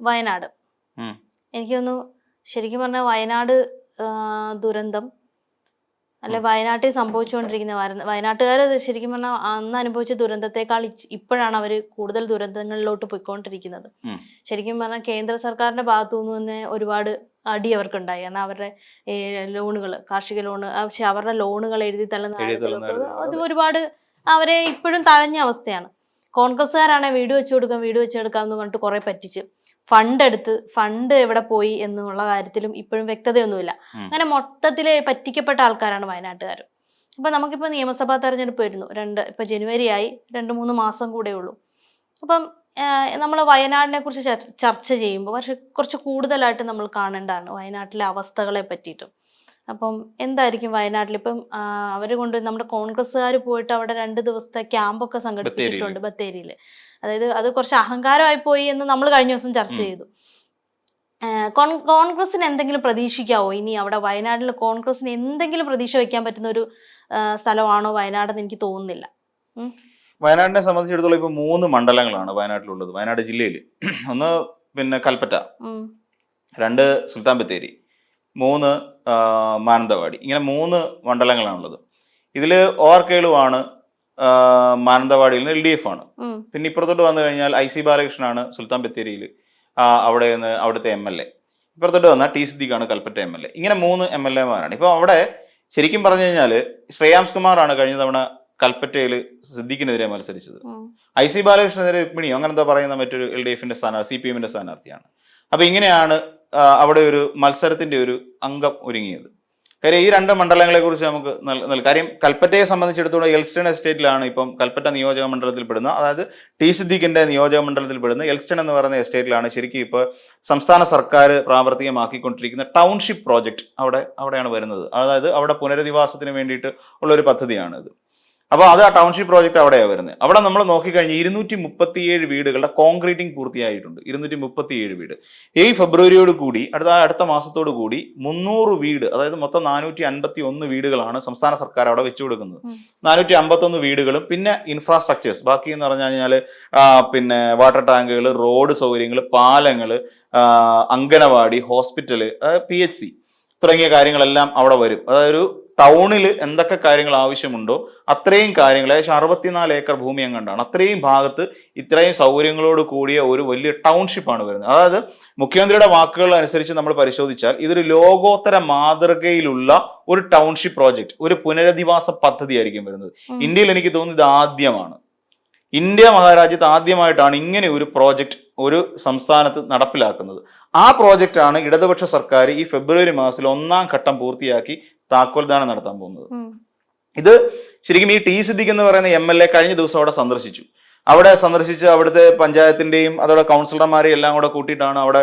വയനാട്. എനിക്ക് തോന്നുന്നു ശരിക്കും പറഞ്ഞാൽ വയനാട് ദുരന്തം അല്ലെ വയനാട്ടിൽ സംഭവിച്ചുകൊണ്ടിരിക്കുന്ന വയനാട്ടുകാർ ശരിക്കും പറഞ്ഞാൽ അന്ന് അനുഭവിച്ച ദുരന്തത്തെക്കാൾ ഇപ്പോഴാണ് അവർ കൂടുതൽ ദുരന്തങ്ങളിലോട്ട് പോയിക്കൊണ്ടിരിക്കുന്നത്. ശരിക്കും പറഞ്ഞാൽ കേന്ദ്ര സർക്കാരിന്റെ ഭാഗത്തു നിന്ന് തന്നെ ഒരുപാട് അടി അവർക്കുണ്ടായി. കാരണം അവരുടെ ലോണുകൾ കാർഷിക ലോണ് പക്ഷെ അവരുടെ ലോണുകൾ എഴുതി തള്ളുന്ന അത് ഒരുപാട് അവരെ ഇപ്പോഴും തഴഞ്ഞ അവസ്ഥയാണ്. കോൺഗ്രസ്സുകാരാണ് വീട് വെച്ചു കൊടുക്കാം വീട് വെച്ചെടുക്കാം എന്ന് പറഞ്ഞിട്ട് കുറെ പറ്റിച്ച്. ഫണ്ട് എടുത്ത് ഫണ്ട് എവിടെ പോയി എന്നുള്ള കാര്യത്തിലും ഇപ്പോഴും വ്യക്തതയൊന്നുമില്ല. അങ്ങനെ മൊത്തത്തിൽ പറ്റിക്കപ്പെട്ട ആൾക്കാരാണ് വയനാട്ടുകാർ അപ്പൊ നമുക്കിപ്പോ നിയമസഭാ തെരഞ്ഞെടുപ്പ് വരുന്നു. രണ്ട് ഇപ്പൊ ജനുവരി ആയി രണ്ട് മൂന്ന് മാസം കൂടെ ഉള്ളൂ. അപ്പം നമ്മൾ വയനാടിനെ കുറിച്ച് ചർച്ച ചെയ്യുമ്പോൾ പക്ഷെ കുറച്ച് കൂടുതലായിട്ട് നമ്മൾ കാണേണ്ടതാണ് വയനാട്ടിലെ അവസ്ഥകളെ പറ്റിയിട്ടും. അപ്പം എന്തായിരിക്കും വയനാട്ടിൽ ഇപ്പം അവർ കൊണ്ട് നമ്മുടെ കോൺഗ്രസ്സുകാർ പോയിട്ട് അവിടെ രണ്ട് ദിവസത്തെ ക്യാമ്പൊക്കെ സംഘടിപ്പിച്ചിട്ടുണ്ട് ബത്തേരിയിൽ അതായത് അത് കുറച്ച് അഹങ്കാരമായി പോയി എന്ന് നമ്മൾ കഴിഞ്ഞ ദിവസം ചർച്ച ചെയ്തു. കോൺഗ്രസിന് എന്തെങ്കിലും പ്രതീക്ഷിക്കാവോ? ഇനി അവിടെ വയനാട്ടിൽ കോൺഗ്രസിന് എന്തെങ്കിലും പ്രതീക്ഷ വെക്കാൻ പറ്റുന്ന ഒരു സ്ഥലമാണോ വയനാടെന്ന് എനിക്ക് തോന്നുന്നില്ല. വയനാടിനെ സംബന്ധിച്ചിടത്തോളം ഇപ്പൊ മൂന്ന് മണ്ഡലങ്ങളാണ് വയനാട്ടിലുള്ളത്. വയനാട് ജില്ലയിൽ ഒന്ന് പിന്നെ കൽപ്പറ്റ രണ്ട് സുൽത്താൻ ബത്തേരി മൂന്ന് മാനന്തവാടി. ഇങ്ങനെ മൂന്ന് മണ്ഡലങ്ങളാണുള്ളത്. ഇതിൽ ഓർക്കേളുവാണ് കേളുവാണ് മാനന്തവാടിയിൽ നിന്ന് എൽ ഡി എഫ് ആണ്. പിന്നെ ഇപ്പുറത്തോട്ട് വന്നു കഴിഞ്ഞാൽ ഐ സി ബാലകൃഷ്ണനാണ് സുൽത്താൻ ബത്തേരിയിൽ അവിടെ നിന്ന് അവിടുത്തെ എം എൽ എ ഇപ്പുറത്തോട്ട് വന്നാൽ ടി സിദ്ദിഖാണ് കൽപ്പറ്റ എം എൽ എ ഇങ്ങനെ മൂന്ന് എം എൽ എമാരാണ് ഇപ്പോൾ അവിടെ ശരിക്കും പറഞ്ഞു കഴിഞ്ഞാൽ ശ്രേയാംസ് കുമാറാണ് കഴിഞ്ഞ തവണ കൽപ്പറ്റയിൽ സിദ്ദീഖിനെതിരെ മത്സരിച്ചത്. ഐ സി ബാലകൃഷ്ണനെതിരെ രുക്മിണിയോ? അങ്ങനെ എന്താ പറയുന്ന മറ്റൊരു എൽ ഡി എഫിന്റെ സ്ഥാനാർത്ഥി സി പി എമ്മിന്റെ സ്ഥാനാർത്ഥിയാണ്. അപ്പൊ ഇങ്ങനെയാണ് അവിടെ ഒരു മത്സരത്തിന്റെ ഒരു അംഗം ഒരുങ്ങിയത്. കാര്യം ഈ രണ്ട് മണ്ഡലങ്ങളെ കുറിച്ച് നമുക്ക് നൽ- നൽ- കാര്യം കൽപ്പറ്റയെ സംബന്ധിച്ചിടത്തോളം എൽസ്റ്റൺ എസ്റ്റേറ്റിലാണ് ഇപ്പം കൽപ്പറ്റ നിയോജക മണ്ഡലത്തിൽ പെടുന്ന അതായത് ടി സിദ്ദീഖിന്റെ നിയോജക മണ്ഡലത്തിൽ പെടുന്ന എൽസ്റ്റൺ എന്ന് പറയുന്ന എസ്റ്റേറ്റിലാണ് ശരിക്കും ഇപ്പോൾ സംസ്ഥാന സർക്കാർ പ്രാവർത്തികമാക്കിക്കൊണ്ടിരിക്കുന്ന ടൗൺഷിപ്പ് പ്രോജക്റ്റ് അവിടെ അവിടെയാണ് വരുന്നത്. അതായത് അവിടെ പുനരധിവാസത്തിന് വേണ്ടിയിട്ട് ഉള്ള ഒരു പദ്ധതിയാണ് ഇത് അപ്പോൾ അത് ആ ടൗൺഷിപ്പ് പ്രോജക്റ്റ് അവിടെയാണ് വരുന്നത്. അവിടെ നമ്മൾ നോക്കിക്കഴിഞ്ഞാൽ ഇരുന്നൂറ്റി മുപ്പത്തിയേഴ് വീടുകളുടെ കോൺക്രീറ്റിംഗ് പൂർത്തിയായിട്ടുണ്ട്. ഇരുന്നൂറ്റി മുപ്പത്തിയേഴ് വീട്. ഈ ഫെബ്രുവരിയോട് കൂടി അടുത്ത അടുത്ത മാസത്തോട് കൂടി മുന്നൂറ് വീട് അതായത് മൊത്തം നാനൂറ്റി അൻപത്തി ഒന്ന് വീടുകളാണ് സംസ്ഥാന സർക്കാർ അവിടെ വെച്ചു കൊടുക്കുന്നത്. നാനൂറ്റി അമ്പത്തൊന്ന് വീടുകളും പിന്നെ ഇൻഫ്രാസ്ട്രക്ചേഴ്സ് ബാക്കി എന്ന് പറഞ്ഞു കഴിഞ്ഞാൽ പിന്നെ വാട്ടർ ടാങ്കുകൾ റോഡ് സൗകര്യങ്ങൾ പാലങ്ങൾ anganwadi hospital P H C തുടങ്ങിയ കാര്യങ്ങളെല്ലാം അവിടെ വരും. അതായത് ടൗണിൽ എന്തൊക്കെ കാര്യങ്ങൾ ആവശ്യമുണ്ടോ അത്രയും കാര്യങ്ങൾ ഏകദേശം അറുപത്തിനാല് ഏക്കർ ഭൂമി എങ്ങാണ്ടാണ്. അത്രയും ഭാഗത്ത് ഇത്രയും സൗകര്യങ്ങളോട് കൂടിയ ഒരു വലിയ ടൗൺഷിപ്പാണ് വരുന്നത്. അതായത് മുഖ്യമന്ത്രിയുടെ വാക്കുകൾ അനുസരിച്ച് നമ്മൾ പരിശോധിച്ചാൽ ഇതൊരു ലോകോത്തര മാതൃകയിലുള്ള ഒരു ടൗൺഷിപ്പ് പ്രോജക്റ്റ് ഒരു പുനരധിവാസ പദ്ധതി ആയിരിക്കും വരുന്നത് ഇന്ത്യയിൽ എനിക്ക് തോന്നുന്നു ഇത് ആദ്യമാണ്. ഇന്ത്യ മഹാരാജ്യത്ത് ആദ്യമായിട്ടാണ് ഇങ്ങനെ ഒരു പ്രോജക്റ്റ് ഒരു സംസ്ഥാനത്ത് നടപ്പിലാക്കുന്നത്. ആ പ്രോജക്റ്റാണ് ഇടതുപക്ഷ സർക്കാർ ഈ ഫെബ്രുവരി മാസത്തിൽ ഒന്നാം ഘട്ടം പൂർത്തിയാക്കി താക്കോൽദാനം നടത്താൻ പോകുന്നത്. ഇത് ശരിക്കും ഈ ടി സിദ്ദിഖ് എന്ന് പറയുന്ന എം എൽ എ കഴിഞ്ഞ ദിവസം അവിടെ സന്ദർശിച്ചു. അവിടെ സന്ദർശിച്ച് അവിടുത്തെ പഞ്ചായത്തിന്റെയും അതോടെ കൗൺസിലർമാരെയും എല്ലാം കൂടെ കൂട്ടിയിട്ടാണ് അവിടെ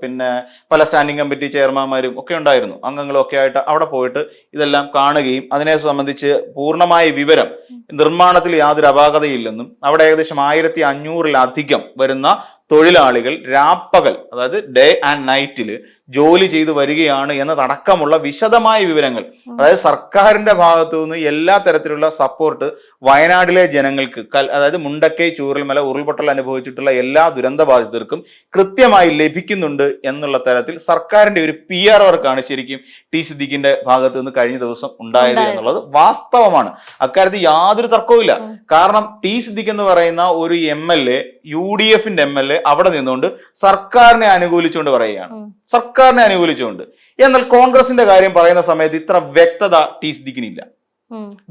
പിന്നെ പല സ്റ്റാൻഡിംഗ് കമ്മിറ്റി ചെയർമാന്മാരും ഒക്കെ ഉണ്ടായിരുന്നു. അംഗങ്ങളും ഒക്കെ ആയിട്ട് അവിടെ പോയിട്ട് ഇതെല്ലാം കാണുകയും അതിനെ സംബന്ധിച്ച് പൂർണമായ വിവരം നിർമ്മാണത്തിൽ യാതൊരു അപാകതയില്ലെന്നും അവിടെ ഏകദേശം ആയിരത്തി അഞ്ഞൂറിലധികം വരുന്ന തൊഴിലാളികൾ രാപ്പകൽ അതായത് ഡേ ആൻഡ് നൈറ്റിൽ ജോലി ചെയ്തു വരികയാണ് എന്നതടക്കമുള്ള വിശദമായ വിവരങ്ങൾ. അതായത് സർക്കാരിന്റെ ഭാഗത്തു നിന്ന് എല്ലാ തരത്തിലുള്ള സപ്പോർട്ട് വയനാടിലെ ജനങ്ങൾക്ക് അതായത് മുണ്ടക്കൈ ചൂരൽമല ഉരുൾപൊട്ടൽ അനുഭവിച്ചിട്ടുള്ള എല്ലാ ദുരന്ത ബാധിതർക്കും കൃത്യമായി ലഭിക്കുന്നുണ്ട് എന്നുള്ള തരത്തിൽ സർക്കാരിന്റെ ഒരു പി ആർ വർക്കാണ് ശരിക്കും ടി സിദ്ദിഖിന്റെ ഭാഗത്ത് നിന്ന് കഴിഞ്ഞ ദിവസം ഉണ്ടായത്. എന്നുള്ളത് വാസ്തവമാണ്. അക്കാര്യത്തിൽ യാതൊരു തർക്കവുമില്ല. കാരണം ടി സിദ്ദിഖ് എന്ന് പറയുന്ന ഒരു M L A U D എഫിന്റെ എം എൽ എ അവിടെ നിന്നുകൊണ്ട് സർക്കാരിനെ അനുകൂലിച്ചുകൊണ്ട് പറയുകയാണ്. ഉം. സർക്കാരിനെ അനുകൂലിച്ചുകൊണ്ട്. എന്നാൽ കോൺഗ്രസിന്റെ കാര്യം പറയുന്ന സമയത്ത് ഇത്ര വ്യക്തത ടി സിദ്ദിഖിനില്ല.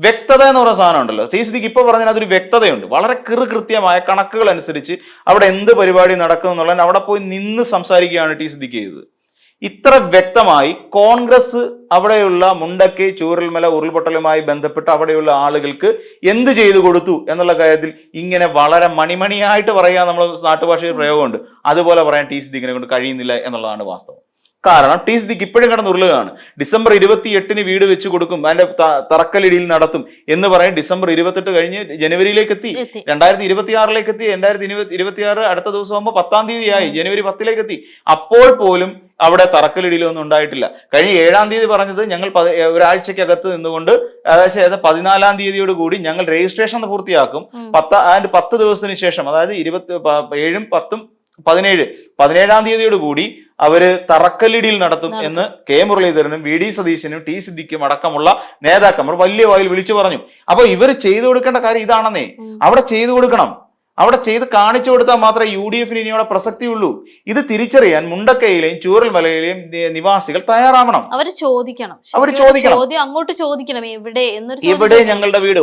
വ്യക്തത എന്ന് പറയുന്ന സാധനം ഉണ്ടല്ലോ. ടി സിദ്ദിഖ് ഇപ്പൊ പറഞ്ഞാൽ അതൊരു വ്യക്തതയുണ്ട്. വളരെ കൃത്യമായ കണക്കുകൾ അനുസരിച്ച് അവിടെ എന്ത് പരിപാടി നടക്കുന്നു എന്നുള്ളത് അവിടെ പോയി നിന്ന് സംസാരിക്കുകയാണ് ടി സിദ്ദിഖ് ചെയ്തത്. ഇത്ര വ്യക്തമായി കോൺഗ്രസ് അവിടെയുള്ള മുണ്ടക്കെ ചൂരൽമല ഉരുൾപൊട്ടലുമായി ബന്ധപ്പെട്ട് അവിടെയുള്ള ആളുകൾക്ക് എന്ത് ചെയ്തു കൊടുത്തു എന്നുള്ള കാര്യത്തിൽ ഇങ്ങനെ വളരെ മണിമണിയായിട്ട് പറയുക നമ്മൾ നാട്ടുഭാഷയിൽ പ്രയോഗമുണ്ട്. അതുപോലെ പറയാൻ ടി സിദ്ദിഖിനെ കൊണ്ട് കഴിയുന്നില്ല എന്നുള്ളതാണ് വാസ്തവം. കാരണം ടി സിദ്ദിഖ് ഇപ്പോഴും കിടന്ന് ഉരുളുകയാണ്. ഡിസംബർ ഇരുപത്തി എട്ടിന് വീട് വെച്ച് കൊടുക്കും അതിന്റെ തറക്കല്ലിടിയിൽ നടത്തും എന്ന് പറയും. ഡിസംബർ ഇരുപത്തെട്ട് കഴിഞ്ഞ് ജനുവരിയിലേക്ക് എത്തി. രണ്ടായിരത്തി ഇരുപത്തി ആറിലേക്ക് എത്തി രണ്ടായിരത്തി ഇരുപത്തി ഇരുപത്തി ആറ് അടുത്ത ദിവസം ആകുമ്പോൾ പത്താം തീയതിയായി. ആയി ജനുവരി പത്തിലേക്ക് എത്തി അപ്പോൾ പോലും അവിടെ തറക്കല്ലിടിയിലൊന്നും ഉണ്ടായിട്ടില്ല. കഴിഞ്ഞ ഏഴാം തീയതി പറഞ്ഞത് ഞങ്ങൾ ഒരാഴ്ചക്കകത്ത് നിന്നുകൊണ്ട് അതായത് പതിനാലാം തീയതിയോട് കൂടി ഞങ്ങൾ രജിസ്ട്രേഷൻ പൂർത്തിയാക്കും. പത്ത് അതിന്റെ പത്ത് ദിവസത്തിന് ശേഷം അതായത് ഇരുപത്തി ഏഴും പത്തും പതിനേഴ്. പതിനേഴാം തീയതിയോട് കൂടി അവർ തറക്കല്ലിടിയിൽ നടത്തും. എന്ന് കെ മുരളീധരനും വി ഡി സതീശനും ടി സിദ്ദിഖും അടക്കമുള്ള നേതാക്കന്മാർ വലിയ വായിൽ വിളിച്ചു പറഞ്ഞു. അപ്പൊ ഇവർ ചെയ്തു കൊടുക്കേണ്ട കാര്യം ഇതാണെന്നേ. അവിടെ ചെയ്തു കൊടുക്കണം. അവിടെ ചെയ്ത് കാണിച്ചു കൊടുത്താൽ മാത്രമേ യു ഡി എഫിന് ഇനി അവിടെ പ്രസക്തിയുള്ളൂ. ഇത് തിരിച്ചറിയാൻ മുണ്ടക്കയിലെയും ചൂരൽമലയിലെയും മലയിലെയും നിവാസികൾ തയ്യാറാവണം. അവർ ചോദിക്കണം. അവർ ചോദിക്കണം. അങ്ങോട്ട് ചോദിക്കണം. എവിടെ ഇവിടെ ഞങ്ങളുടെ വീട്?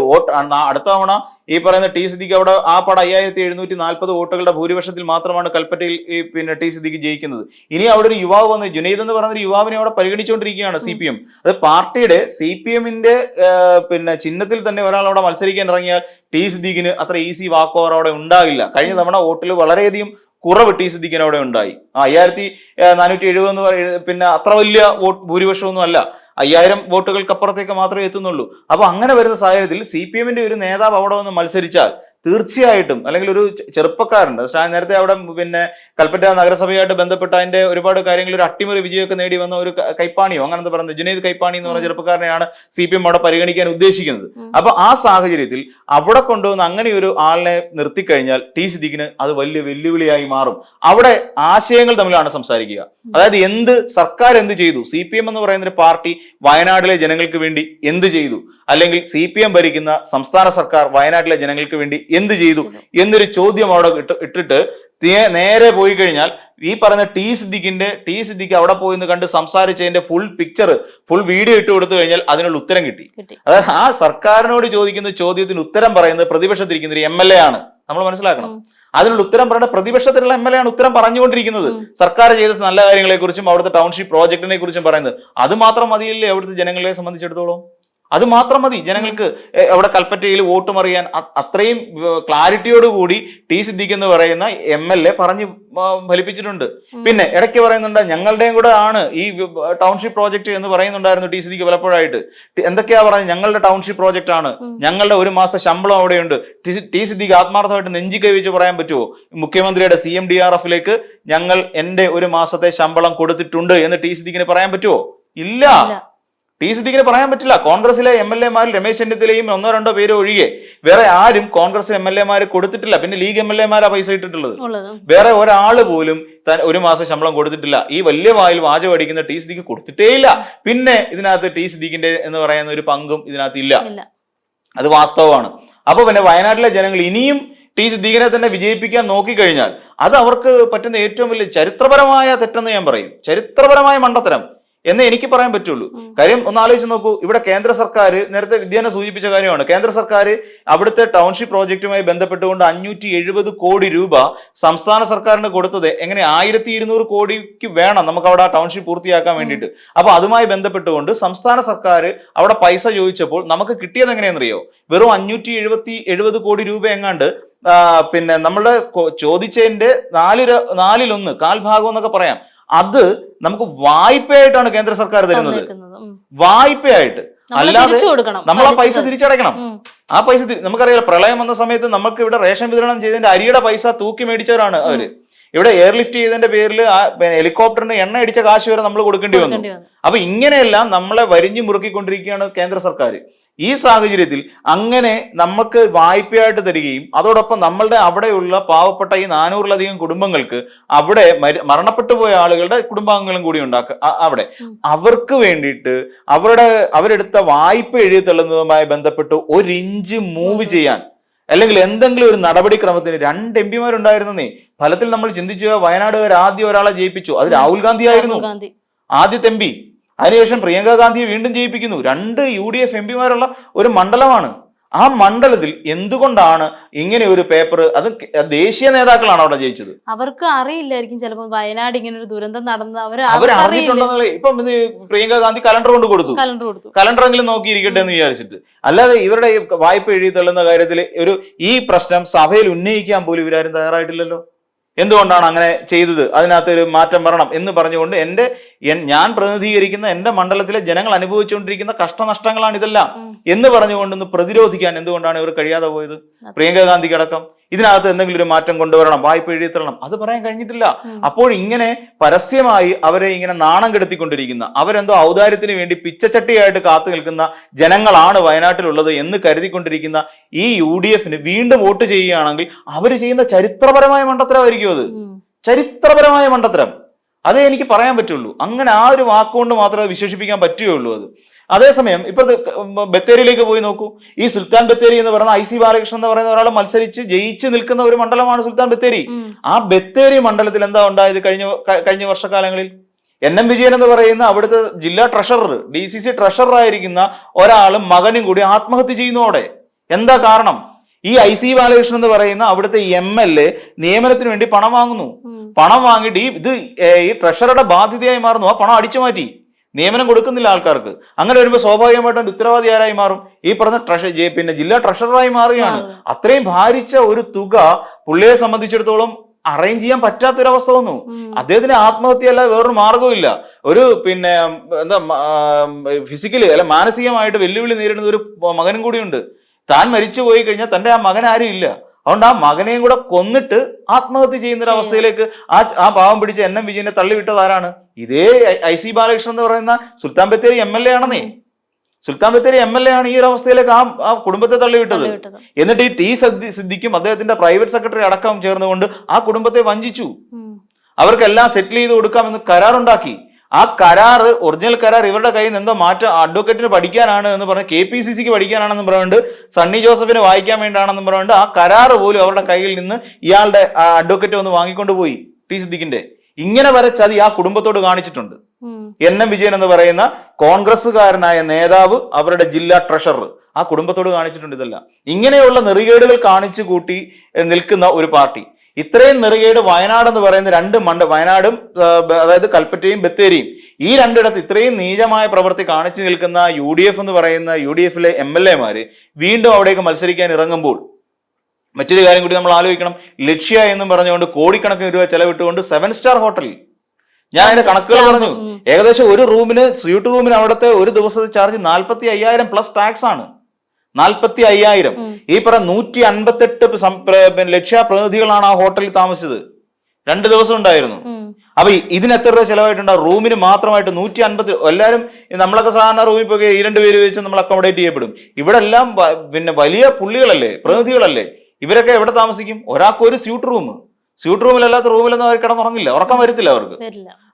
അടുത്ത തവണ ഈ പറയുന്ന ടി സിദ്ദിഖ് അവിടെ ആ പട അയ്യായിരത്തി എഴുന്നൂറ്റി നാൽപ്പത് വോട്ടുകളുടെ ഭൂരിപക്ഷത്തിൽ മാത്രമാണ് കൽപ്പറ്റയിൽ ഈ പിന്നെ ടി സിദ്ദിഖ് ജയിക്കുന്നത്. ഇനി അവിടെ ഒരു യുവാവ് വന്ന് ജുനൈദ് എന്ന് പറയുന്ന ഒരു യുവാവിനെ അവിടെ പരിഗണിച്ചുകൊണ്ടിരിക്കുകയാണ് സി പി എം. അത് പാർട്ടിയുടെ സി പി എമ്മിന്റെ പിന്നെ ചിഹ്നത്തിൽ തന്നെ ഒരാൾ അവിടെ മത്സരിക്കാൻ ഇറങ്ങിയാൽ ടി സിദ്ദിഖിന് അത്ര ഈസി വാക്ക് ഓവർ അവിടെ ഉണ്ടാകില്ല. കഴിഞ്ഞ തവണ വോട്ടിൽ വളരെയധികം കുറവ് ടി സിദ്ദിഖിന് അവിടെ ഉണ്ടായി. ആ അയ്യായിരത്തി നാനൂറ്റി എഴുപത് എന്ന് പറയുന്നത് പിന്നെ അത്ര വലിയ വോട്ട് ഭൂരിപക്ഷമൊന്നും അല്ല അയ്യായിരം വോട്ടുകൾക്കപ്പുറത്തേക്ക് മാത്രമേ എത്തുന്നുള്ളൂ. അപ്പൊ അങ്ങനെ വരുന്ന സാഹചര്യത്തിൽ സി പി എമ്മിന്റെ ഒരു നേതാവ് അവിടെ വന്ന് മത്സരിച്ചാൽ തീർച്ചയായിട്ടും അല്ലെങ്കിൽ ഒരു ചെറുപ്പക്കാരുണ്ട്. നേരത്തെ അവിടെ പിന്നെ കൽപ്പറ്റ നഗരസഭയായിട്ട് ബന്ധപ്പെട്ട അതിന്റെ ഒരുപാട് കാര്യങ്ങൾ ഒരു അട്ടിമറി വിജയമൊക്കെ നേടി വന്ന ഒരു കൈപ്പാണിയോ? അങ്ങനെ പറയുന്നത്? ജുനൈദ് കൈപ്പാണി എന്ന് പറഞ്ഞ. ചെറുപ്പക്കാരനെയാണ് സി പി എം അവിടെ പരിഗണിക്കാൻ ഉദ്ദേശിക്കുന്നത്. അപ്പൊ ആ സാഹചര്യത്തിൽ അവിടെ കൊണ്ടുവന്ന് അങ്ങനെ ഒരു ആളിനെ നിർത്തിക്കഴിഞ്ഞാൽ ടി സിദ്ദിഖിന് അത് വലിയ വെല്ലുവിളിയായി മാറും. അവിടെ ആശയങ്ങൾ തമ്മിലാണ് സംസാരിക്കുക. അതായത് എന്ത് സർക്കാർ എന്ത് ചെയ്തു? സി പി എം എന്ന് പറയുന്ന ഒരു പാർട്ടി വയനാട്ടിലെ ജനങ്ങൾക്ക് വേണ്ടി എന്ത് ചെയ്തു? അല്ലെങ്കിൽ സി പി എം ഭരിക്കുന്ന സംസ്ഥാന സർക്കാർ വയനാട്ടിലെ ജനങ്ങൾക്ക് വേണ്ടി എന്ത് ചെയ്തു? എന്നൊരു ചോദ്യം അവിടെ ഇട്ടിട്ട് നേരെ പോയി കഴിഞ്ഞാൽ ഈ പറഞ്ഞ ടി സിദ്ദിഖിന്റെ ടി സിദ്ദിഖ് അവിടെ പോയി നിന്ന് കണ്ട് സംസാരിച്ചതിന്റെ ഫുൾ പിക്ചർ ഫുൾ വീഡിയോ ഇട്ട് കൊടുത്തു കഴിഞ്ഞാൽ അതിനുള്ള ഉത്തരം കിട്ടി. അതായത് ആ സർക്കാരിനോട് ചോദിക്കുന്ന ചോദ്യത്തിന് ഉത്തരം പറയുന്നത് പ്രതിപക്ഷത്തിരിക്കുന്ന ഒരു എം എൽ എ ആണ്. നമ്മൾ മനസ്സിലാക്കണം. അതിനുള്ള ഉത്തരം പറയേണ്ട പ്രതിപക്ഷത്തിലുള്ള എം എൽ എ ആണ് ഉത്തരം പറഞ്ഞുകൊണ്ടിരിക്കുന്നത്. സർക്കാർ ചെയ്ത നല്ല കാര്യങ്ങളെ കുറിച്ചും അവിടുത്തെ ടൗൺഷിപ്പ് പ്രോജക്റ്റിനെ കുറിച്ചും പറയുന്നത്. അത് മാത്രം മതിയില്ലേ അവിടുത്തെ ജനങ്ങളെ സംബന്ധിച്ചിടത്തോളം? അത് മാത്രം മതി. ജനങ്ങൾക്ക് അവിടെ കൽപ്പറ്റയിൽ വോട്ട് മറിയാൻ അത്രയും ക്ലാരിറ്റിയോട് കൂടി ടി സിദ്ദിഖ് എന്ന് പറയുന്ന എം എൽ എ പറഞ്ഞു ഫലിപ്പിച്ചിട്ടുണ്ട്. പിന്നെ ഇടയ്ക്ക് പറയുന്നുണ്ട് ഞങ്ങളുടെയും കൂടെ ആണ് ഈ ടൗൺഷിപ്പ് പ്രോജക്റ്റ് എന്ന് പറയുന്നുണ്ടായിരുന്നു ടി സിദ്ദിഖ് പലപ്പോഴായിട്ട് എന്തൊക്കെയാ പറഞ്ഞത്? ഞങ്ങളുടെ ടൗൺഷിപ്പ് പ്രോജക്റ്റ് ആണ്. ഞങ്ങളുടെ ഒരു മാസത്തെ ശമ്പളം അവിടെയുണ്ട്. ടി- സിദ്ദിഖ് ആത്മാർത്ഥമായിട്ട് നെഞ്ചി കൈവച്ച് പറയാൻ പറ്റുമോ മുഖ്യമന്ത്രിയുടെ സി എം ഡി ആർ എഫിലേക്ക് ഞങ്ങൾ എന്റെ ഒരു മാസത്തെ ശമ്പളം കൊടുത്തിട്ടുണ്ട് എന്ന് ടി സിദ്ദിഖിന് പറയാൻ പറ്റുമോ ഇല്ല. ടി സിദ്ദിഖിന് പറയാൻ പറ്റില്ല. കോൺഗ്രസിലെ എം എൽ എമാരിൽ രമേശ് ചെന്നിത്തലയും ഒന്നോ രണ്ടോ പേര് ഒഴികെ വേറെ ആരും കോൺഗ്രസ് എം എൽ എമാർ കൊടുത്തിട്ടില്ല. പിന്നെ ലീഗ് എം എൽ എമാരാ പൈസ ഇട്ടിട്ടുള്ളത്. വേറെ ഒരാൾ പോലും താൻ ഒരു മാസം ശമ്പളം കൊടുത്തിട്ടില്ല. ഈ വലിയ വായിൽ വാചകം അടിക്കുന്ന ടി സിദ്ദീഖ് കൊടുത്തിട്ടേ ഇല്ല. പിന്നെ ഇതിനകത്ത് ടി സിദ്ദീഖിന്റെ എന്ന് പറയുന്ന ഒരു പങ്കും ഇതിനകത്ത് ഇല്ല. ഇല്ല. അത് വാസ്തവമാണ്. അപ്പൊ പിന്നെ വയനാട്ടിലെ ജനങ്ങൾ ഇനിയും ടി സിദ്ദീഖിനെ തന്നെ വിജയിപ്പിക്കാൻ നോക്കിക്കഴിഞ്ഞാൽ അത് അവർക്ക് പറ്റുന്ന ഏറ്റവും വലിയ ചരിത്രപരമായ തെറ്റെന്ന് ഞാൻ പറയും. ചരിത്രപരമായ മണ്ടത്തരം. എന്നേ എനിക്ക് പറയാൻ പറ്റുള്ളൂ. കാര്യം ഒന്ന് ആലോചിച്ച് നോക്കൂ. ഇവിടെ കേന്ദ്ര സർക്കാർ നേരത്തെ വിദ്യാനെ സൂചിപ്പിച്ച കാര്യമാണ്. കേന്ദ്ര സർക്കാർ അവിടുത്തെ ടൗൺഷിപ്പ് പ്രോജക്റ്റുമായി ബന്ധപ്പെട്ടുകൊണ്ട് അഞ്ഞൂറ്റി എഴുപത് കോടി രൂപ സംസ്ഥാന സർക്കാരിന് കൊടുത്തത് എങ്ങനെ ആയിരത്തി ഇരുന്നൂറ് കോടിക്ക് വേണം നമുക്ക് അവിടെ ആ ടൗൺഷിപ്പ് പൂർത്തിയാക്കാൻ വേണ്ടിയിട്ട്. അപ്പൊ അതുമായി ബന്ധപ്പെട്ടുകൊണ്ട് സംസ്ഥാന സർക്കാർ അവിടെ പൈസ ചോദിച്ചപ്പോൾ നമുക്ക് കിട്ടിയത് എങ്ങനെയെന്നറിയോ? വെറും അഞ്ഞൂറ്റി എഴുപത്തി എഴുപത് കോടി രൂപ എങ്ങാണ്ട് പിന്നെ നമ്മളുടെ ചോദിച്ചതിന്റെ നാലിര നാലിലൊന്ന് കാൽഭാഗം എന്നൊക്കെ പറയാം. അത് നമുക്ക് വായ്പയായിട്ടാണ് കേന്ദ്ര സർക്കാർ തരുന്നത്. വായ്പയായിട്ട്. അല്ലാതെ നമ്മൾ ആ പൈസ. തിരിച്ചടയ്ക്കണം. ആ പൈസ നമുക്കറിയാം പ്രളയം വന്ന സമയത്ത് നമുക്ക് ഇവിടെ റേഷൻ വിതരണം ചെയ്തതിന്റെ അരിയുടെ പൈസ തൂക്കി മേടിച്ചവരാണ് അവർ. ഇവിടെ എയർലിഫ്റ്റ് ചെയ്തതിന്റെ പേരിൽ ആ ഹെലികോപ്റ്ററിന് എണ്ണ അടിച്ച കാശ് വരെ നമ്മൾ കൊടുക്കേണ്ടി വന്നു. അപ്പൊ ഇങ്ങനെയെല്ലാം നമ്മളെ വരിഞ്ഞു മുറുക്കിക്കൊണ്ടിരിക്കുകയാണ് കേന്ദ്ര സർക്കാർ ഈ സാഹചര്യത്തിൽ അങ്ങനെ നമുക്ക് വായ്പയായിട്ട് തരികയും അതോടൊപ്പം നമ്മളുടെ അവിടെയുള്ള പാവപ്പെട്ട ഈ നാനൂറിലധികം കുടുംബങ്ങൾക്ക് അവിടെ മര- മരണപ്പെട്ടു പോയ ആളുകളുടെ കുടുംബാംഗങ്ങളും കൂടി ഉണ്ടാക്കുക അവിടെ. അവർക്ക് വേണ്ടിയിട്ട് അവരുടെ അവരെടുത്ത വായ്പ എഴുതി തള്ളുന്നതുമായി ബന്ധപ്പെട്ട് ഒരു ഇഞ്ച് മൂവ് ചെയ്യാൻ അല്ലെങ്കിൽ എന്തെങ്കിലും ഒരു നടപടിക്രമത്തിന് രണ്ട് എം പിമാരുണ്ടായിരുന്നേ ഫലത്തിൽ നമ്മൾ ചിന്തിച്ചു വയനാടുകാർ ആദ്യം ഒരാളെ ജയിപ്പിച്ചു. അത് രാഹുൽ ഗാന്ധി ആയിരുന്നു. ആദ്യത്തെ എം പി. അതിനുശേഷം പ്രിയങ്ക ഗാന്ധിയെ വീണ്ടും ജയിപ്പിക്കുന്നു. രണ്ട് യു ഡി എഫ് എം പിമാരുള്ള ഒരു മണ്ഡലമാണ്. ആ മണ്ഡലത്തിൽ എന്തുകൊണ്ടാണ് ഇങ്ങനെ ഒരു പേപ്പർ അത് ദേശീയ നേതാക്കളാണ് അവിടെ ജയിച്ചത്? അവർക്ക് അറിയില്ലായിരിക്കും ചിലപ്പോൾ വയനാട് ഇങ്ങനെ ഒരു ദുരന്തം നടന്നത് അവർ അവർ ഇപ്പൊ അറിയില്ല. അറിഞ്ഞിട്ടുണ്ടെന്നുള്ള ഇപ്പം ഇത് പ്രിയങ്ക ഗാന്ധി കലണ്ടർ കൊണ്ട് കൊടുത്തു. കലണ്ടർ കൊടുത്തു. കലണ്ടറെങ്കിലും നോക്കിയിരിക്കട്ടെ എന്ന് വിചാരിച്ചിട്ട്. അല്ലാതെ ഇവരുടെ വായ്പ എഴുതി തള്ളുന്ന കാര്യത്തിൽ ഒരു ഈ പ്രശ്നം സഭയിൽ ഉന്നയിക്കാൻ പോലും ഇവരാരും തയ്യാറായിട്ടില്ലല്ലോ. എന്തുകൊണ്ടാണ് അങ്ങനെ ചെയ്തത്? അതിനകത്ത് ഒരു മാറ്റം വരണം എന്ന് പറഞ്ഞുകൊണ്ട് എന്റെ ഞാൻ പ്രതിനിധീകരിക്കുന്ന എന്റെ മണ്ഡലത്തിലെ ജനങ്ങൾ അനുഭവിച്ചുകൊണ്ടിരിക്കുന്ന കഷ്ടനഷ്ടങ്ങളാണ് ഇതെല്ലാം എന്ന് പറഞ്ഞുകൊണ്ടൊന്ന് പ്രതിരോധിക്കാൻ എന്തുകൊണ്ടാണ് ഇവർ കഴിയാതെ പോയത്? പ്രിയങ്ക ഗാന്ധിക്ക് അടക്കം ഇതിനകത്ത് എന്തെങ്കിലും ഒരു മാറ്റം കൊണ്ടുവരണം വായ്പ എഴുതി തരണം അത് പറയാൻ കഴിഞ്ഞിട്ടില്ല. അപ്പോൾ ഇങ്ങനെ പരസ്യമായി അവരെ ഇങ്ങനെ നാണം കെടുത്തിക്കൊണ്ടിരിക്കുന്ന അവരെന്തോ ഔദാര്യത്തിന് വേണ്ടി പിച്ചച്ചട്ടിയായിട്ട് കാത്തു നിൽക്കുന്ന ജനങ്ങളാണ് വയനാട്ടിലുള്ളത് എന്ന് കരുതിക്കൊണ്ടിരിക്കുന്ന ഈ യു ഡി എഫിന് വീണ്ടും വോട്ട് ചെയ്യുകയാണെങ്കിൽ അവർ ചെയ്യുന്ന ചരിത്രപരമായ മണ്ടത്തരമായിരിക്കും അത്. ചരിത്രപരമായ മണ്ടത്തരം. അതേ എനിക്ക് പറയാൻ പറ്റുള്ളൂ. അങ്ങനെ ആ ഒരു വാക്കുകൊണ്ട് മാത്രമേ വിശേഷിപ്പിക്കാൻ പറ്റുകയുള്ളൂ അത്. അതേസമയം ഇപ്പൊ ബത്തേരിയിലേക്ക് പോയി നോക്കൂ. ഈ സുൽത്താൻ ബത്തേരി എന്ന് പറയുന്ന ഐ സി ബാലകൃഷ്ണൻ എന്ന് പറയുന്ന ഒരാൾ മത്സരിച്ച് ജയിച്ച് നിൽക്കുന്ന ഒരു മണ്ഡലമാണ് സുൽത്താൻ ബത്തേരി. ആ ബത്തേരി മണ്ഡലത്തിൽ എന്താ ഉണ്ടായത് കഴിഞ്ഞ കഴിഞ്ഞ വർഷക്കാലങ്ങളിൽ? എൻ എം വിജയൻ എന്ന് പറയുന്ന അവിടുത്തെ ജില്ലാ treasurer D C C treasurer ആയിരിക്കുന്ന ഒരാളും മകനും കൂടി ആത്മഹത്യ ചെയ്യുന്നതോടെ എന്താ കാരണം? ഈ ഐ സി ബാലകൃഷ്ണൻ എന്ന് പറയുന്ന അവിടുത്തെ എം എൽ എ നിയമനത്തിന് വേണ്ടി പണം വാങ്ങുന്നു. പണം വാങ്ങിയിട്ട് ഈ ഇത് ഈ ട്രഷറുടെ ബാധ്യതയായി മാറുന്നു. ആ പണം അടിച്ചു മാറ്റി. നിയമനം കൊടുക്കുന്നില്ല ആൾക്കാർക്ക്. അങ്ങനെ വരുമ്പോൾ സ്വാഭാവികമായിട്ടും ഉത്തരവാദി ആരായി മാറും? ഈ പറഞ്ഞ ട്രഷ പിന്നെ ജില്ലാ ട്രഷററായി മാറുകയാണ്. മാറും. അത്രയും ഭാരിച്ച ഒരു തുക പുള്ളിയെ സംബന്ധിച്ചിടത്തോളം അറേഞ്ച് ചെയ്യാൻ പറ്റാത്തൊരവസ്ഥ വന്നു. അദ്ദേഹത്തിന് ആത്മഹത്യ ആത്മഹത്യയല്ല വേറൊരു മാർഗവും ഒരു പിന്നെ എന്താ ഫിസിക്കലി അല്ല മാനസികമായിട്ട് വെല്ലുവിളി നേരിടുന്ന ഒരു മകനും കൂടിയുണ്ട്. താൻ മരിച്ചു പോയി കഴിഞ്ഞാൽ തന്റെ ആ മകൻ ആരും ഇല്ല അതുകൊണ്ട് ആ മകനെയും കൂടെ കൊന്നിട്ട് ആത്മഹത്യ ചെയ്യുന്ന ഒരു അവസ്ഥയിലേക്ക് ആ ആ പാവം പിടിച്ച് എൻ എം വിജയനെ തള്ളിവിട്ടത് ആരാണ്? ഇതേ ഐ സി ബാലകൃഷ്ണൻ എന്ന് പറയുന്ന Sultan Bathery M L A ആണെന്നേ. Sultan Bathery M L A ആണ് ഈ ഒരു അവസ്ഥയിലേക്ക് ആ ആ കുടുംബത്തെ തള്ളിവിട്ടത്. എന്നിട്ട് ഈ ടി സദ്ദി സിദ്ദിഖും അദ്ദേഹത്തിന്റെ പ്രൈവറ്റ് സെക്രട്ടറി അടക്കം ചേർന്നുകൊണ്ട് ആ കുടുംബത്തെ വഞ്ചിച്ചു. അവർക്കെല്ലാം സെറ്റിൽ ചെയ്ത് കൊടുക്കാമെന്ന് കരാറുണ്ടാക്കി. ആ കരാറ് ഒറിജിനൽ കരാർ ഇവരുടെ കയ്യിൽ നിന്ന് എന്തോ മാറ്റം അഡ്വക്കേറ്റിന് പഠിക്കാനാണ് എന്ന് പറഞ്ഞ് കെ പി സി സിക്ക് പഠിക്കാനാണെന്ന് പറഞ്ഞുകൊണ്ട് സണ്ണി ജോസഫിന് വായിക്കാൻ വേണ്ടിയാണെന്ന് പറഞ്ഞുകൊണ്ട് ആ കരാറ് പോലും അവരുടെ കയ്യിൽ നിന്ന് ഇയാളുടെ അഡ്വക്കേറ്റ് വന്ന് വാങ്ങിക്കൊണ്ട് പോയി. ടി സിദ്ദിഖിന്റെ. ഇങ്ങനെ വരെ ചതി ആ കുടുംബത്തോട് കാണിച്ചിട്ടുണ്ട്. എൻ എം വിജയൻ എന്ന് പറയുന്ന കോൺഗ്രസ്സുകാരനായ നേതാവ് അവരുടെ ജില്ലാ ട്രഷറർ. ആ കുടുംബത്തോട് കാണിച്ചിട്ടുണ്ട് ഇതല്ല. ഇങ്ങനെയുള്ള നെറികേടുകൾ കാണിച്ചു കൂട്ടി നിൽക്കുന്ന ഒരു പാർട്ടി. ഇത്രയും നെറുകേട് വയനാട് എന്ന് പറയുന്ന രണ്ട് മണ്ഡ വയനാടും അതായത് കൽപ്പറ്റയും ബത്തേരിയും ഈ രണ്ടിടത്ത് ഇത്രയും നീചമായ പ്രവൃത്തി കാണിച്ചു നിൽക്കുന്ന യു ഡി എഫ് എന്ന് പറയുന്ന യു ഡി എഫിലെ എം എൽ എമാര് വീണ്ടും അവിടേക്ക് മത്സരിക്കാൻ ഇറങ്ങുമ്പോൾ മറ്റൊരു കാര്യം കൂടി നമ്മൾ ആലോചിക്കണം. ലക്ഷ്യ എന്നും പറഞ്ഞുകൊണ്ട് കോടിക്കണക്കിന് രൂപ ചെലവിട്ടുകൊണ്ട് സെവൻ സ്റ്റാർ ഹോട്ടലിൽ. ഞാൻ അതിന്റെ കണക്കുകൾ പറഞ്ഞു. ഏകദേശം ഒരു റൂമിന് സ്യൂട്ട് റൂമിന് അവിടുത്തെ ഒരു ദിവസത്തെ ചാർജ് നാൽപ്പത്തി അയ്യായിരം പ്ലസ് ടാക്സ് ആണ്. നാൽപ്പത്തി അയ്യായിരം. ഈ പറ നൂറ്റി അൻപത്തെട്ട് സം- പ്ര- പിന്നെ ലക്ഷ്യ പ്രതിനിധികളാണ് ആ ഹോട്ടലിൽ താമസിച്ചത്. രണ്ട് ദിവസം ഉണ്ടായിരുന്നു. അപ്പൊ ഇതിന് എത്ര രൂപ ചെലവായിട്ടുണ്ട്? റൂമിന് മാത്രമായിട്ട് നൂറ്റി അൻപത്തി എല്ലാവരും നമ്മളൊക്കെ സാധാരണ റൂമിൽ പോയി ഈ രണ്ട് പേര് വെച്ച് നമ്മൾ അക്കോമഡേറ്റ് ചെയ്യപ്പെടും. ഇവിടെ എല്ലാം പിന്നെ വലിയ പുള്ളികളല്ലേ? പ്രതിനിധികളല്ലേ? ഇവരൊക്കെ എവിടെ താമസിക്കും? ഒരാൾക്ക് ഒരു സ്യൂട്ട് റൂം. സ്യൂട്ട് റൂമിലല്ലാത്ത റൂമിലൊന്നും അവർ കിടന്നുറങ്ങില്ല. ഉറക്കം വരത്തില്ല അവർക്ക്.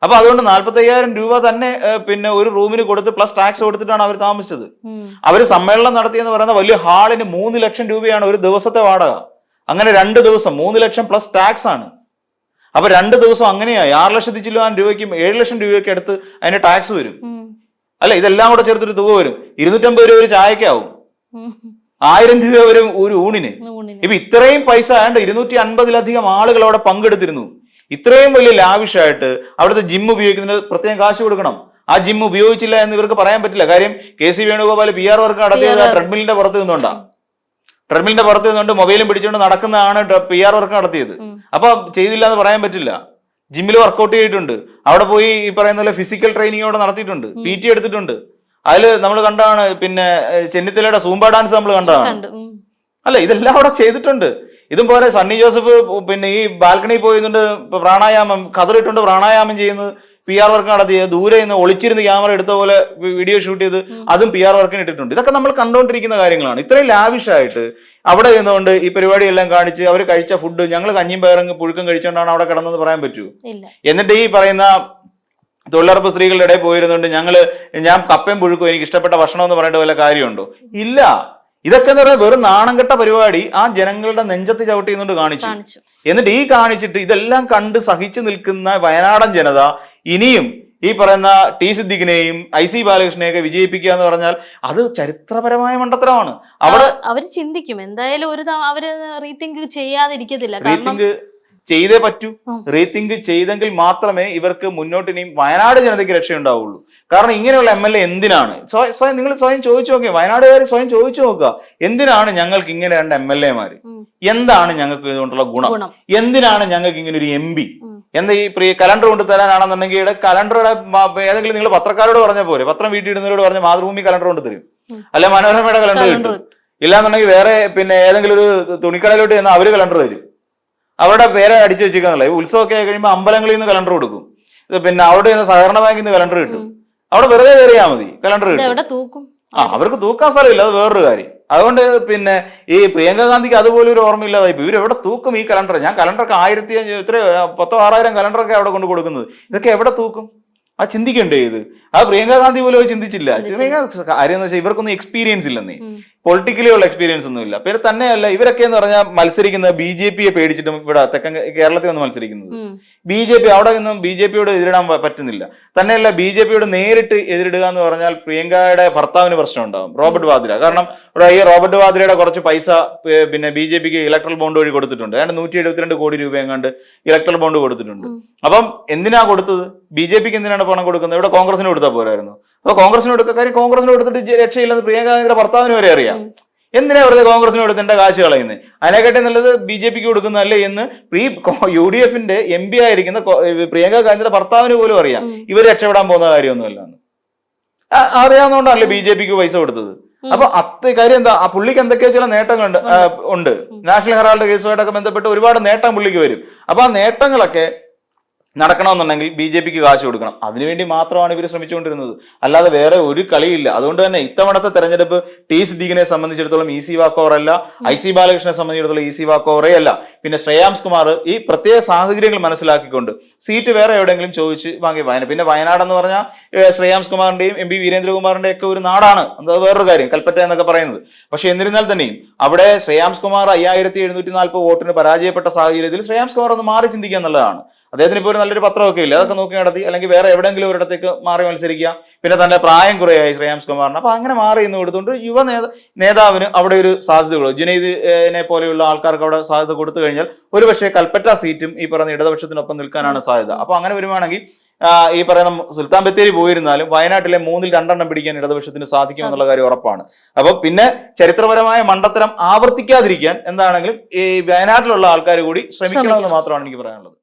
അപ്പൊ അതുകൊണ്ട് നാല്പത്തി അയ്യായിരം രൂപ തന്നെ പിന്നെ ഒരു റൂമിന് കൊടുത്ത് പ്ലസ് ടാക്സ് കൊടുത്തിട്ടാണ് അവർ താമസിച്ചത്. അവർ സമ്മേളനം നടത്തിയെന്ന് പറയുന്ന വലിയ ഹാളിന് മൂന്ന് ലക്ഷം രൂപയാണ് ഒരു ദിവസത്തെ വാടക. അങ്ങനെ രണ്ട് ദിവസം മൂന്ന് ലക്ഷം പ്ലസ് ടാക്സ് ആണ്. അപ്പൊ രണ്ട് ദിവസം അങ്ങനെയായി. ആറ് ലക്ഷത്തി ചില്ലുവാൻ രൂപയ്ക്കും ഏഴ് ലക്ഷം രൂപയ്ക്ക് അടുത്ത് അതിന് ടാക്സ് വരും. അല്ല ഇതെല്ലാം കൂടെ ചേർത്തൊരു തുക വരും. ഇരുന്നൂറ്റമ്പത് രൂപ ഒരു ചായക്കാവും. ആയിരം രൂപ വരെ ഒരു ഊണിന്. ഇപ്പൊ ഇത്രയും പൈസ ആയണ്ട് ഇരുന്നൂറ്റി അൻപതിലധികം ആളുകൾ അവിടെ പങ്കെടുത്തിരുന്നു. ഇത്രയും വലിയ ലാവിഷായിട്ട് അവിടുത്തെ ജിം ഉപയോഗിക്കുന്നതിന് പ്രത്യേകം കാശ് കൊടുക്കണം. ആ ജിം ഉപയോഗിച്ചില്ല എന്ന് ഇവർക്ക് പറയാൻ പറ്റില്ല. കാര്യം K C Venugopal P R work നടത്തിയത്. ട്രെഡ്മിലിന്റെ പുറത്ത് നിന്നുകൊണ്ടാ. ട്രെഡ്മിലിന്റെ പുറത്ത് നിന്നുകൊണ്ട് മൊബൈലും പിടിച്ചുകൊണ്ട് നടക്കുന്നതാണ് പി ആർ വർക്ക് നടത്തിയത്. അപ്പൊ ചെയ്തില്ല എന്ന് പറയാൻ പറ്റില്ല. ജിമ്മിൽ വർക്കൗട്ട് ചെയ്തിട്ടുണ്ട്. അവിടെ പോയി ഈ പറയുന്ന പോലെ ഫിസിക്കൽ ട്രെയിനിങ് അവിടെ നടത്തിയിട്ടുണ്ട്. പി ടി എടുത്തിട്ടുണ്ട്. അതിൽ നമ്മൾ കണ്ടാണ് പിന്നെ ചെന്നിത്തലയുടെ സൂമ്പ ഡാൻസ് നമ്മൾ കണ്ടതാണ് കണ്ടു അല്ല ഇതെല്ലാം അവിടെ ചെയ്തിട്ടുണ്ട്. ഇതും പോലെ സണ്ണി ജോസഫ് പിന്നെ ഈ ബാൽക്കണി പോയിരുന്നുണ്ട് പ്രാണായാമം കതറിട്ടുണ്ട് പ്രാണായാമം ചെയ്യുന്നത് പി ആർ വർക്ക് നടത്തിയത് ദൂരെ നിന്ന് ഒളിച്ചിരുന്ന് ക്യാമറ എടുത്ത പോലെ വീഡിയോ ഷൂട്ട് ചെയ്ത് അതും പി ആർ വർക്കിന് ഇട്ടിട്ടുണ്ട്. ഇതൊക്കെ നമ്മൾ കണ്ടുകൊണ്ടിരിക്കുന്ന കാര്യങ്ങളാണ്. ഇത്രയും ലാവിഷായിട്ട് അവിടെ നിന്നുകൊണ്ട് ഈ പരിപാടിയെല്ലാം കാണിച്ച് അവർ കഴിച്ച ഫുഡ് ഞങ്ങൾ കഞ്ഞിയും പയറും പുഴുക്കും കഴിച്ചുകൊണ്ടാണ് അവിടെ കിടന്നെന്ന് പറയാൻ പറ്റൂ. എന്നിട്ട് ഈ പറയുന്ന തൊഴിലുറപ്പ് സ്ത്രീകളുടെ ഇടയിൽ പോയിരുന്നുണ്ട് ഞങ്ങൾ ഞാൻ കപ്പയും പുഴുക്കും എനിക്ക് ഇഷ്ടപ്പെട്ട ഭക്ഷണം എന്ന് പറഞ്ഞിട്ട് വല്ല കാര്യമുണ്ടോ? ഇല്ല. ഇതൊക്കെ എന്ന് പറയുന്നത് വെറും നാണം കെട്ട പരിപാടി ആ ജനങ്ങളുടെ നെഞ്ചത്ത് ചവിട്ടി നിന്നുകൊണ്ട് കാണിച്ചു. എന്നിട്ട് ഈ കാണിച്ചിട്ട് ഇതെല്ലാം കണ്ട് സഹിച്ചു നിൽക്കുന്ന വയനാടൻ ജനത ഇനിയും ഈ പറയുന്ന ടി സിദ്ദിഖിനെയും ഐ സി ബാലകൃഷ്ണനെയൊക്കെ വിജയിപ്പിക്കുക എന്ന് പറഞ്ഞാൽ അത് ചരിത്രപരമായ മണ്ടത്തരമാണ്. അവിടെ അവർ ചിന്തിക്കും. എന്തായാലും ഒരു അവർ റീതിങ്ക് ചെയ്യാതിരിക്കത്തില്ല. റീതിങ്ക് ചെയ്തേ പറ്റൂ. റീതിങ്ക് ചെയ്തെങ്കിൽ മാത്രമേ ഇവർക്ക് മുന്നോട്ട് ഇനിയും വയനാട് ജനതയ്ക്ക് രക്ഷയുണ്ടാവുള്ളൂ. കാരണം ഇങ്ങനെയുള്ള എം എൽ എ എന്തിനാണ്? സ്വയം നിങ്ങൾ സ്വയം ചോദിച്ചു നോക്കുക വയനാടുകാർ സ്വയം ചോദിച്ചു നോക്കുക. എന്തിനാണ് ഞങ്ങൾക്ക് ഇങ്ങനെ രണ്ട് എം എൽ എമാര്. എന്താണ് ഞങ്ങൾക്ക് ഇതുകൊണ്ടുള്ള ഗുണം? എന്തിനാണ് ഞങ്ങൾക്ക് ഇങ്ങനെ ഒരു എം പി എന്താ ഈ പ്രിയ കലണ്ടർ കൊണ്ട് തരാനാണെന്നുണ്ടെങ്കിൽ ഇവിടെ കലണ്ടറുടെ ഏതെങ്കിലും നിങ്ങൾ പത്രക്കാരോട് പറഞ്ഞ പോലെ പത്രം വീട്ടിൽ ഇടുന്നവരോട് പറഞ്ഞ മാതൃഭൂമി കലണ്ടർ കൊണ്ട് തരും. അല്ലെ മനോരമയുടെ കലണ്ടർ കലണ്ടർ. കിട്ടും. ഇല്ലാന്നുണ്ടെങ്കിൽ വേറെ പിന്നെ ഏതെങ്കിലും ഒരു തുണിക്കടയിലോട്ട് ചെന്നാൽ അവർ കലണ്ടർ തരും. അവിടെ പേരെ അടിച്ചു വെച്ചിരിക്കുന്നുള്ളത് ഉത്സവമൊക്കെ ആയി കഴിയുമ്പോൾ അമ്പലങ്ങളിൽ നിന്ന് കലണ്ടർ കൊടുക്കും. പിന്നെ അവിടെ നിന്ന് സഹകരണ ബാങ്കിൽ നിന്ന് കലണ്ടർ കിട്ടും. അവിടെ വെറുതെ കയറിയാൽ മതി. കലണ്ടർ കിട്ടും. ആ അവർക്ക് തൂക്കാൻ സ്ഥലമില്ല. അത് വേറൊരു കാര്യം. അതുകൊണ്ട് പിന്നെ ഈ പ്രിയങ്ക ഗാന്ധിക്ക് അതുപോലെ ഒരു ഓർമ്മയില്ലാതായി ഇവർ എവിടെ തൂക്കും ഈ കലണ്ടർ ഞാൻ കലണ്ടറൊക്കെ ആയിരത്തി ഇത്ര പത്തോ ആറായിരം കലണ്ടറൊക്കെ അവിടെ കൊണ്ട് കൊടുക്കുന്നത്. ഇതൊക്കെ എവിടെ തൂക്കും? ആ ചിന്തിക്കണ്ടേ ഇത്. ആ പ്രിയങ്ക ഗാന്ധി പോലും ചിന്തിച്ചില്ല. കാര്യം എന്ന് വെച്ചാൽ ഇവർക്കൊന്നും എക്സ്പീരിയൻസ് ഇല്ലെന്നേ. പൊളിറ്റിക്കലി ഉള്ള എക്സ്പീരിയൻസ് ഒന്നും ഇല്ല പിന്നെ തന്നെയല്ല ഇവരൊക്കെ എന്ന് പറഞ്ഞാൽ മത്സരിക്കുന്ന ബി ജെ പിയെ പേടിച്ചിട്ടും ഇവിടെ തെക്കൻ കേരളത്തിൽ വന്ന് മത്സരിക്കുന്നത്. ബി ജെ പി അവിടെ നിന്നും ബി ജെ പിയോട് എതിരിടാൻ പറ്റുന്നില്ല. തന്നെയല്ല ബി ജെ പിയോട് നേരിട്ട് എതിരിടുക എന്ന് പറഞ്ഞാൽ പ്രിയങ്കയുടെ ഭർത്താവിന് പ്രശ്നം ഉണ്ടാവും റോബർട്ട് വാദ്ര. കാരണം ഇവിടെ ഈ റോബർട്ട് വാദ്രയുടെ കുറച്ച് പൈസ പിന്നെ ബി ജെ പിക്ക് ഇലക്ട്രൽ ബോണ്ട് വഴി കൊടുത്തിട്ടുണ്ട്. ഏതാണ്ട് നൂറ്റി എഴുപത്തിരണ്ട് കോടി രൂപ എങ്ങാണ്ട് ഇലക്ട്രൽ ബോണ്ട് കൊടുത്തിട്ടുണ്ട്. അപ്പം എന്തിനാ കൊടുത്തത്? ബി ജെ പിക്ക് എന്തിനാണ് പണം കൊടുക്കുന്നത്? ഇവിടെ കോൺഗ്രസിന് കൊടുത്താൽ പോരായിരുന്നു. അപ്പൊ കോൺഗ്രസിന് കൊടുക്കുക കാര്യം കോൺഗ്രസിന് കൊടുത്തിട്ട് രക്ഷയില്ലെന്ന് പ്രിയങ്ക ഗാന്ധിയുടെ ഭർത്താവിന് വരെ അറിയാം. എന്തിനാ വെറുതെ കോൺഗ്രസിന് കൊടുത്തേണ്ട കാശ് കളയുന്നത് അതിനെക്കാട്ടി നല്ലത് ബി ജെ പിക്ക് കൊടുക്കുന്നതല്ലേ എന്ന് ഈ യു ഡി എഫിന്റെ എം പി ആയിരിക്കുന്ന പ്രിയങ്ക ഗാന്ധിയുടെ ഭർത്താവിന് പോലും അറിയാം. ഇവർ രക്ഷപ്പെടാൻ പോകുന്ന കാര്യമൊന്നുമല്ല അറിയാവുന്നതുകൊണ്ടല്ലേ ബി ജെ പിക്ക് പൈസ കൊടുത്തത്. അപ്പൊ അത്ത കാര്യം എന്താ? ആ പുള്ളിക്ക് എന്തൊക്കെയോ ചില നേട്ടങ്ങളുണ്ട്. ഉണ്ട്. നാഷണൽ ഹെറാൾഡ് കേസുമായിട്ടൊക്കെ ബന്ധപ്പെട്ട് ഒരുപാട് നേട്ടം പുള്ളിക്ക് വരും. അപ്പൊ ആ നേട്ടങ്ങളൊക്കെ നടക്കണമെന്നുണ്ടെങ്കിൽ ബി ജെ പിക്ക് കാശ് കൊടുക്കണം. അതിനുവേണ്ടി മാത്രമാണ് ഇവർ ശ്രമിച്ചുകൊണ്ടിരുന്നത്. അല്ലാതെ വേറെ ഒരു കളിയില്ല. അതുകൊണ്ട് തന്നെ ഇത്തവണത്തെ തെരഞ്ഞെടുപ്പ് ടി സിദ്ദീഖിനെ സംബന്ധിച്ചിടത്തോളം ഇ സി വാക്കോവർ അല്ല. ഐ സി ബാലകൃഷ്ണനെ സംബന്ധിച്ചിടത്തോളം ഇ സി വാക്കോവറേ അല്ല. പിന്നെ ശ്രേയാംസ് കുമാർ ഈ പ്രത്യേക സാഹചര്യങ്ങൾ മനസ്സിലാക്കിക്കൊണ്ട് സീറ്റ് വേറെ എവിടെയെങ്കിലും ചോദിച്ച് വാങ്ങി വയനാട് പിന്നെ വയനാട് എന്ന് പറഞ്ഞാൽ ശ്രേയാംസ് കുമാറിന്റെയും എം പി വീരേന്ദ്രകുമാറിന്റെ ഒക്കെ ഒരു നാടാണ്. അത് വേറൊരു കാര്യം കൽപ്പറ്റ എന്നൊക്കെ പറയുന്നത്. പക്ഷെ എന്നിരുന്നാൽ തന്നെയും അവിടെ ശ്രേയാംസ് കുമാർ അയ്യായിരത്തി എഴുന്നൂറ്റി നാൽപ്പത് വോട്ടിന് പരാജയപ്പെട്ട സാഹചര്യത്തിൽ ശ്രേയാംസ് കുമാർ ഒന്ന് മാറി ചിന്തിക്കുക എന്നുള്ളതാണ്. അദ്ദേഹത്തിന് ഇപ്പോൾ ഒരു നല്ലൊരു പത്രമൊക്കെ ഇല്ല? അതൊക്കെ നോക്കി നടത്തി അല്ലെങ്കിൽ വേറെ എവിടെയെങ്കിലും ഒരിടത്തേക്ക് മാറി മത്സരിക്കുക. പിന്നെ തന്റെ പ്രായം കുറയായി ശ്രേയാംസ് കുമാറിന്. അപ്പൊ അങ്ങനെ മാറി എന്ന് കൊടുത്തുകൊണ്ട് യുവ നേതാവിന് അവിടെ ഒരു സാധ്യതയുള്ളൂ ജുനൈദിനെ പോലെയുള്ള ആൾക്കാർക്ക് അവിടെ സാധ്യത കൊടുത്തു കഴിഞ്ഞാൽ ഒരുപക്ഷെ കൽപ്പറ്റ സീറ്റും ഈ പറയുന്ന ഇടതുപക്ഷത്തിനൊപ്പം നിൽക്കാനാണ് സാധ്യത. അപ്പൊ അങ്ങനെ വരുവാണെങ്കിൽ ഈ പറയുന്ന സുൽത്താൻ ബത്തേരി പോയിരുന്നാലും വയനാട്ടിലെ മൂന്നിൽ രണ്ടെണ്ണം പിടിക്കാൻ ഇടതുപക്ഷത്തിന് സാധിക്കും എന്നുള്ള കാര്യം ഉറപ്പാണ്. അപ്പൊ പിന്നെ ചരിത്രപരമായ മണ്ടത്തരം ആവർത്തിക്കാതിരിക്കാൻ എന്താണെങ്കിലും ഈ വയനാട്ടിലുള്ള ആൾക്കാർ കൂടി ശ്രമിക്കണമെന്ന് മാത്രമാണ് എനിക്ക് പറയാനുള്ളത്.